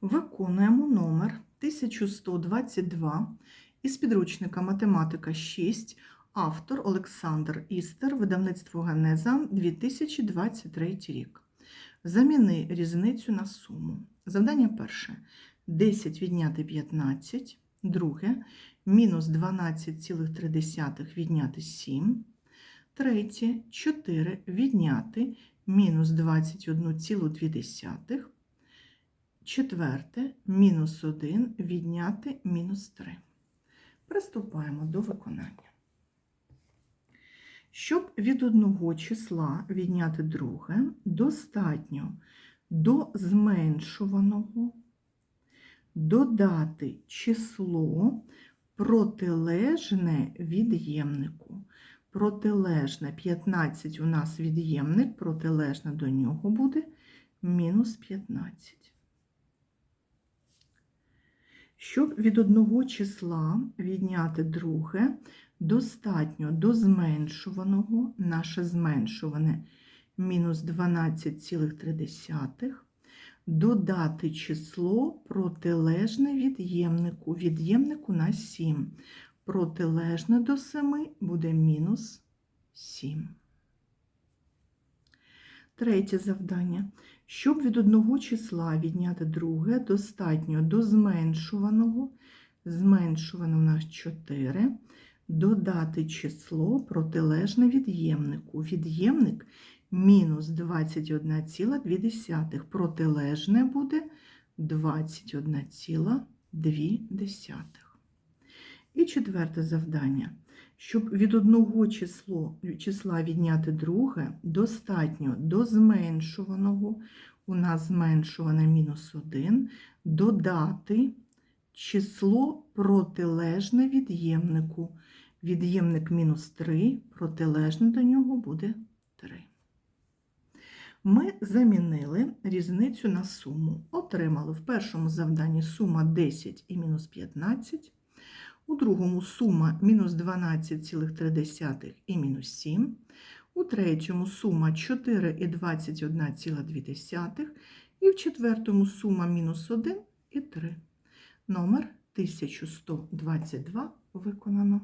Виконуємо номер 1122 із підручника Математика 6, автор Олександр Істер, видавництво Генеза 2023 рік. Заміни різницю на суму. Завдання перше. 10 відняти 15. Друге. Мінус 12,3 відняти 7. Третє. 4 відняти мінус 21,2. Четверте, мінус 1 відняти мінус 3. Приступаємо до виконання. Щоб від одного числа відняти друге, достатньо до зменшуваного додати число протилежне від'ємнику. Протилежне 15 у нас від'ємник, протилежне до нього буде мінус 15. Щоб від одного числа відняти друге, достатньо до зменшуваного, наше зменшуване мінус 12,3, додати число протилежне від'ємнику. Від'ємнику на 7. Протилежне до 7 буде мінус 7. Третє завдання. Щоб від одного числа відняти друге, достатньо до зменшуваного, зменшуване у нас 4, додати число протилежне від'ємнику. Від'ємник мінус 21,2, протилежне буде 21,2. І четверте завдання. Щоб від одного число, числа відняти друге, достатньо до зменшуваного, у нас зменшуване мінус 1, додати число протилежне від'ємнику. Від'ємник мінус 3, протилежне до нього буде 3. Ми замінили різницю на суму. Отримали в першому завданні сума 10 і мінус 15. У другому сума мінус 12,3 і мінус 7. У третьому сума 4 і 21,2. І в четвертому сума мінус 1 і 3. Номер 1122 виконано.